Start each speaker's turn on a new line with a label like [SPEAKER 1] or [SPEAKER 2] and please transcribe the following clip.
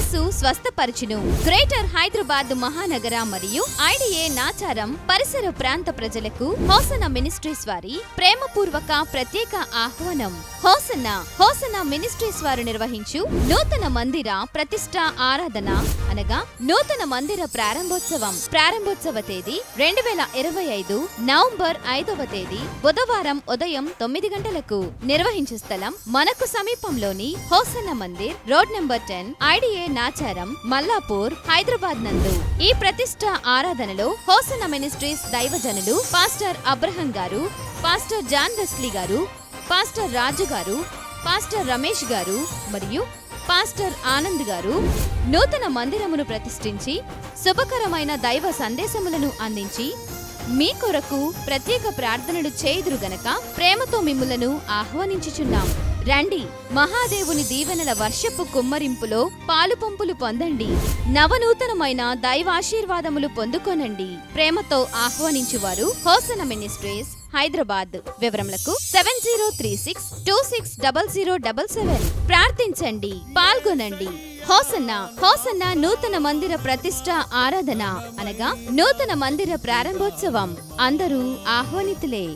[SPEAKER 1] యేసు స్వస్థపరచును. Greater Hyderabad మహానగర మరియు IDA Nacharam పరిసర ప్రాంత ప్రజలకు హోసన మినిస్ట్రీస్ వారి ప్రేమపూర్వక ప్రత్యేక ఆహ్వానం. హోసన్న హోసన మినిస్ట్రీస్ వారు నిర్వహించు నూతన మందిర ప్రతిష్ట ఆరాధన అనగా నూతన మందిర ప్రారంభోత్సవం. ప్రారంభోత్సవ తేదీ రెండు వేల ఇరవై ఐదు నవంబర్ ఐదవ తేదీ బుధవారం ఉదయం తొమ్మిది గంటలకు. నిర్వహించు స్థలం మనకు సమీపంలోని Hosanna Mandir road number ten IDA Nacharam Mallapur Hyderabad నందు. ఈ ప్రతిష్ట ఆరాధనలో హోసన మినిస్ట్రీస్ దైవజనులు పాస్టర్ అబ్రహం గారు పాస్టర్ జాన్ వెస్లీ గారు పాస్టర్ రాజు గారు పాస్టర్ రమేష్ గారు మరియు పాస్టర్ ఆనంద్ గారు నూతన మందిరమును ప్రతిష్ఠించి శుభకరమైన దైవ సందేశములను అందించి మీ కొరకు ప్రత్యేక ప్రార్థనలు చేయుదురు గనక ప్రేమతో మిమ్ములను ఆహ్వానించుచున్నాం. రండి మహాదేవుని దీవెనల వర్షపు కుమ్మరింపులో పాలుపంపులు పొందండి. నవనూతనమైన దైవాశీర్వాదములు పొందుకోనండి. ప్రేమతో ఆహ్వానించువారు Hosanna ministries Hyderabad. వివరములకు seven zero three six two six double zero double seven. ప్రార్థించండి పాల్గొనండి. హోసన్న హోసన్న నూతన మందిర ప్రతిష్ట ఆరాధన అనగా నూతన మందిర ప్రారంభోత్సవం. అందరూ ఆహ్వానితులే.